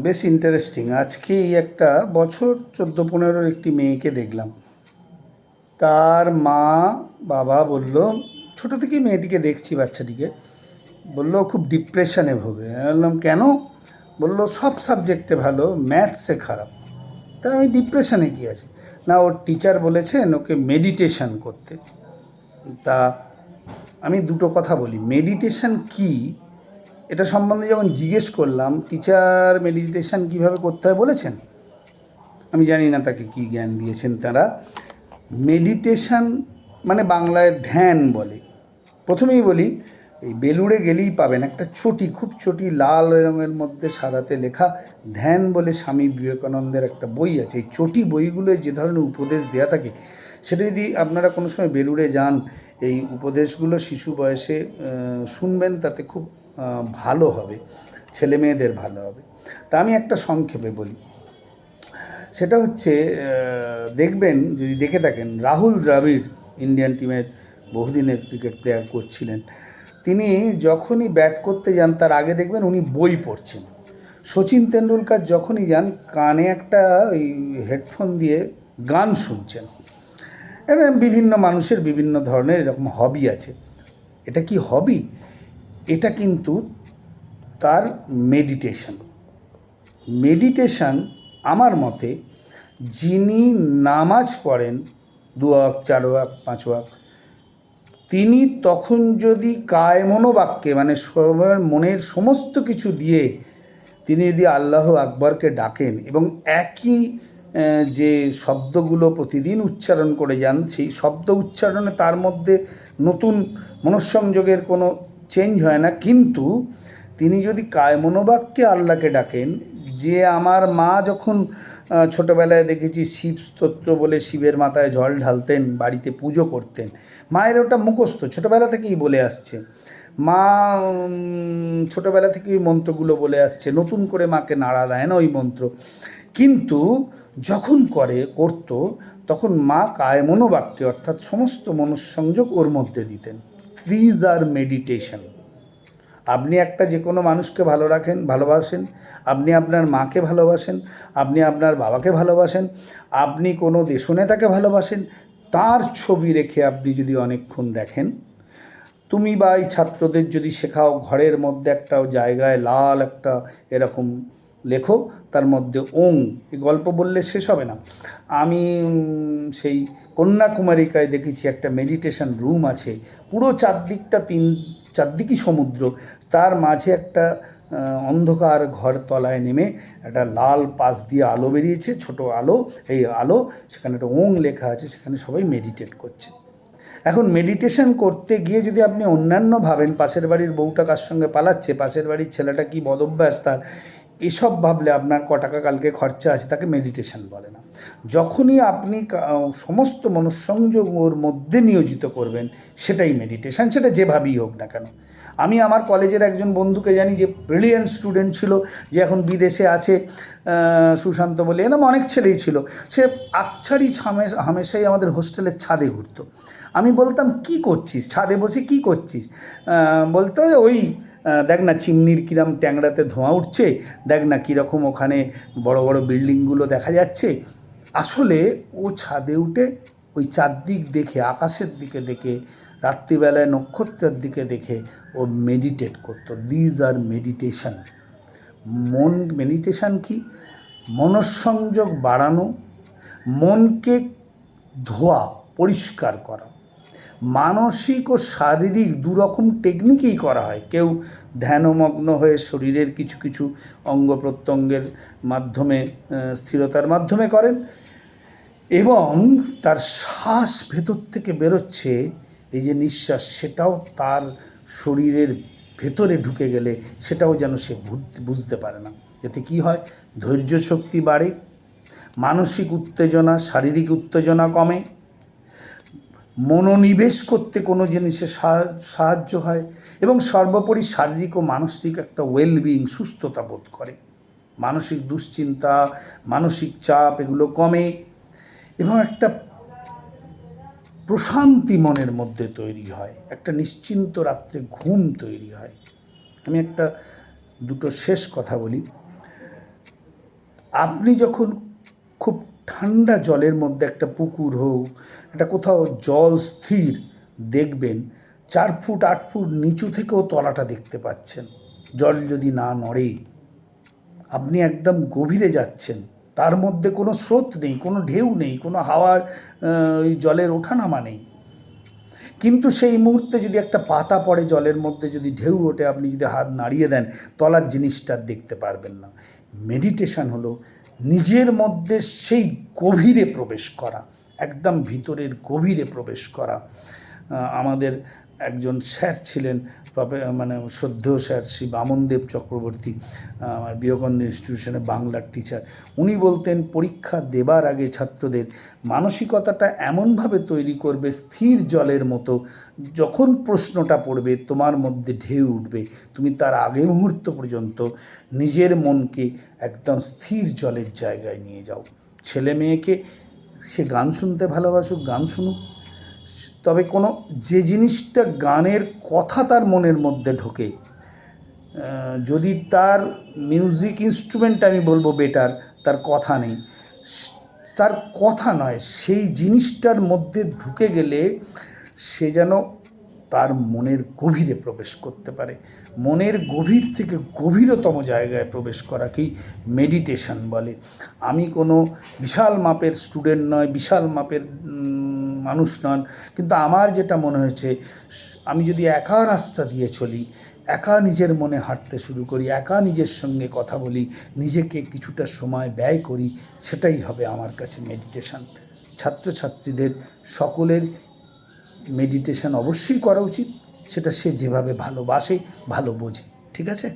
বেশ ইন্টারেস্টিং আজকেই একটা বছর চোদ্দ পনেরোর একটি মেয়েকে দেখলাম। তার মা, বাবা বলল, ছোটো থেকেই মেয়েটিকে দেখছি বাচ্চাটিকে। বলল, খুব ডিপ্রেশনে ভোগে। বললাম, কেন? বলল, সব সাবজেক্টে ভালো ম্যাথসে খারাপ। তা আমি ডিপ্রেশনে কী আছে না, ওর টিচার বলেছেন ওকে মেডিটেশন করতে। তা আমি দুটো কথা বলি। মেডিটেশন কি? এটা সম্বন্ধে যখন জিজ্ঞেস করলাম টিচার মেডিটেশান কীভাবে করতে হয়? বলেছেন। আমি জানি না তাকে কি জ্ঞান দিয়েছেন তারা। মেডিটেশান মানে বাংলায় ধ্যান বলে। প্রথমেই বলি, এই বেলুড়ে গেলেই পাবেন একটা চটি, খুব চটি, লাল রঙের মধ্যে সাদাতে লেখা ধ্যান বলে স্বামী বিবেকানন্দের একটা বই আছে। এই চটি বইগুলোয় যে ধরনের উপদেশ দেওয়া থাকে, সেটা যদি আপনারা কোনো সময় বেলুড়ে যান, এই উপদেশগুলো শিশু বয়সে শুনবেন, তাতে খুব ভালো হবে, ছেলে মেয়েদের ভালো হবে। তা আমি একটা সংক্ষেপে বলি। সেটা হচ্ছে দেখবেন, যদি দেখে থাকেন, রাহুল দ্রাবিড় ইন্ডিয়ান টিমের বহুদিনের ক্রিকেট প্লেয়ার করছিলেন তিনি যখনই ব্যাট করতে যান, তার আগে দেখবেন উনি বই পড়ছেন। সচিন তেন্ডুলকার যখনই যান, কানে একটা ওই হেডফোন দিয়ে গান শুনছেন। এরকম বিভিন্ন মানুষের বিভিন্ন ধরনের এরকম হবি আছে। এটা কি হবি এটা কিন্তু তার মেডিটেশন মেডিটেশন আমার মতে যিনি নামাজ পড়েন, দু ওয়াক, চার ওয়াক, পাঁচ ওয়াক, তিনি তখন যদি কায় মনোবাক্যে মানে সবার মনের সমস্ত কিছু দিয়ে তিনি যদি আল্লাহ আকবরকে ডাকেন এবং একই যে শব্দগুলো প্রতিদিন উচ্চারণ করে যান, সেই শব্দ উচ্চারণে তার মধ্যে নতুন মনঃসংযোগের কোনো চেঞ্জ হয় না। কিন্তু তিনি যদি কায় মনোবাক্যে আল্লাহকে ডাকেন, যে আমার মা যখন ছোটোবেলায় দেখেছি শিব স্তোত্র বলে শিবের মাথায় জল ঢালতেন, বাড়িতে পুজো করতেন, মায়ের ওটা মুখস্থ, ছোটবেলা থেকেই বলে আসছে। মা ছোটোবেলা থেকেই মন্ত্রগুলো বলে আসছে, নতুন করে মাকে নাড়া দেয় না ওই মন্ত্র। কিন্তু যখন করে, করত, তখন মা কায় মনোবাক্যে অর্থাৎ সমস্ত মনঃসংযোগ ওর মধ্যে দিতেন। থ্রিজ আর মেডিটেশন আপনি একটা যে কোনো মানুষকে ভালো রাখেন, ভালোবাসেন, আপনি আপনার মাকে ভালোবাসেন, আপনি আপনার বাবাকে ভালোবাসেন, আপনি কোনো দেশনেতাকে ভালোবাসেন, তার ছবি রেখে আপনি যদি অনেকক্ষণ দেখেন, তুমি বা এই ছাত্রদের যদি শেখাও, ঘরের মধ্যে একটা জায়গায় লাল একটা এরকম লেখো, তার মধ্যে ওং, এই গল্প বললে শেষ হবে না। আমি সেই কন্যাকুমারিকায় দেখেছি একটা মেডিটেশন রুম আছে। পুরো চারদিকটা তিন, চারদিকই সমুদ্র। তার মাঝে একটা অন্ধকার ঘর তলায় নেমে একটা লাল পাশ দিয়ে আলো বেরিয়েছে, ছোট আলো, এই আলো, সেখানে একটা ওং লেখা আছে, সেখানে সবাই মেডিটেট করছে। এখন মেডিটেশন করতে গিয়ে যদি আপনি অন্যান্য ভাবেন, পাশের বাড়ির বউটা কার সঙ্গে পালাচ্ছে, পাশের বাড়ির ছেলেটা কি বদভ্যাস তার এসব ভাবলে আপনার ক টাকা কালকে খরচা আছে তাকে মেডিটেশন বলে না। যখনই আপনি সমস্ত মনঃসংযোগ ওর মধ্যে নিয়োজিত করবেন, সেটাই মেডিটেশন সেটা যেভাবেই হোক না কেন। আমি আমার কলেজের একজন বন্ধুকে জানি যে ব্রিলিয়েন্ট স্টুডেন্ট ছিল, যে এখন বিদেশে আছে সুশান্ত বলে, এরকম অনেক ছেলেই ছিল। সে আকছাড়ি হামে- হামেশাই আমাদের হোস্টেলের ছাদে ঘুরতো। আমি বলতাম, কি করছিস? ছাদে বসে কি করছিস? বলতো ওই দেখ না চিমনির কিরম ট্যাংরাতে ধোঁয়া উঠছে, দেখ না কীরকম ওখানে বড় বড় বিল্ডিংগুলো দেখা যাচ্ছে। আসলে ও ছাদে উঠে ওই চারদিক দেখে, আকাশের দিকে দেখে রাত্রিবেলায় নক্ষত্রের দিকে দেখে ও মেডিটেট করতো। দিজ আর মেডিটেশন মন মেডিটেশন কি? মনঃসংযোগ বাড়ানো, মনকে ধোয়া, পরিষ্কার করা। মানসিক ও শারীরিক দুরকম টেকনিকেই করা হয়। কেউ ধ্যানমগ্ন হয়ে শরীরের কিছু কিছু অঙ্গ প্রত্যঙ্গের মাধ্যমে স্থিরতার মাধ্যমে করেন এবং তার শ্বাস ভেতর থেকে বেরোচ্ছে এই যে নিঃশ্বাস, সেটাও তার শরীরের ভেতরে ঢুকে গেলে সেটাও যেন সে বুঝ- বুঝতে পারে না। এতে কি হয়? ধৈর্য শক্তি বাড়ে, মানসিক উত্তেজনা, শারীরিক উত্তেজনা কমে, মনোনিবেশ করতে কোনো জিনিসে সাহা- সাহায্য হয় এবং সর্বোপরি শারীরিক ও মানসিক একটা ওয়েলবিং সুস্থতা বোধ করে। মানসিক দুশ্চিন্তা, মানসিক চাপ এগুলো কমে এবং একটা প্রশান্তি মনের মধ্যে তৈরি হয়, একটা নিশ্চিন্ত রাত্রে ঘুম তৈরি হয়। আমি একটা, দুটো শেষ কথা বলি। আপনি যখন খুব ঠান্ডা জলের মধ্যে একটা পুকুর হোক, একটা কোথাও জল স্থির দেখবেন, চার ফুট, আট ফুট নিচু থেকেও তলাটা দেখতে পাচ্ছেন। জল যদি না নড়ে, আপনি একদম গভীরে যাচ্ছেন। তার মধ্যে কোনো স্রোত নেই, কোনো ঢেউ নেই, কোনো হাওয়ার ওই জলের ওঠানামা নেই। কিন্তু সেই মুহূর্তে যদি একটা পাতা পড়ে জলের মধ্যে, যদি ঢেউ ওঠে, আপনি যদি হাত নাড়িয়ে দেন, তলার জিনিসটা দেখতে পারবেন না। মেডিটেশন হলো নিজের মধ্যে সেই গভীরে প্রবেশ করা, একদম ভিতরের গভীরে প্রবেশ করা। আমাদের একজন স্যার ছিলেন মানে শ্রদ্ধেয় স্যার শ্রী বামনদেব চক্রবর্তী আমার বিবেকানন্দ ইনস্টিটিউশনে বাংলার টিচার উনি বলতেন, পরীক্ষা দেবার আগে ছাত্রদের মানসিকতাটা এমনভাবে তৈরি করবে, স্থির জলের মতো। যখন প্রশ্নটা পড়বে, তোমার মধ্যে ঢেউ উঠবে। তুমি তার আগে মুহূর্ত পর্যন্ত নিজের মনকে একদম স্থির জলের জায়গায় নিয়ে যাও। ছেলে মেয়েকে সে গান শুনতে ভালোবাসুক, গান শুনুক। তবে কোনো যে জিনিসটা গানের কথা তার মনের মধ্যে ঢোকে যদি তার মিউজিক ইনস্ট্রুমেন্ট আমি বলব বেটার তার কথা নেই। তার কথা নয়, সেই জিনিসটার মধ্যে ঢুকে গেলে সে যেন তার মনের গভীরে প্রবেশ করতে পারে। মনের গভীর থেকে গভীরতম জায়গায় প্রবেশ করাকেই মেডিটেশন বলে। আমি কোনো বিশাল মাপের স্টুডেন্ট নয়, বিশাল মাপের মানুষ নন। কিন্তু আমার যেটা মনে হয়েছে, আমি যদি একা রাস্তা দিয়ে চলি, একা নিজের মনে হাঁটতে শুরু করি, একা নিজের সঙ্গে কথা বলি, নিজেকে কিছুটা সময় ব্যয় করি, সেটাই হবে আমার কাছে মেডিটেশন ছাত্রছাত্রীদের সকলের মেডিটেশন অবশ্যই করা উচিত, সেটা সে যেভাবে ভালোবাসে, ভালো বোঝে। ঠিক আছে?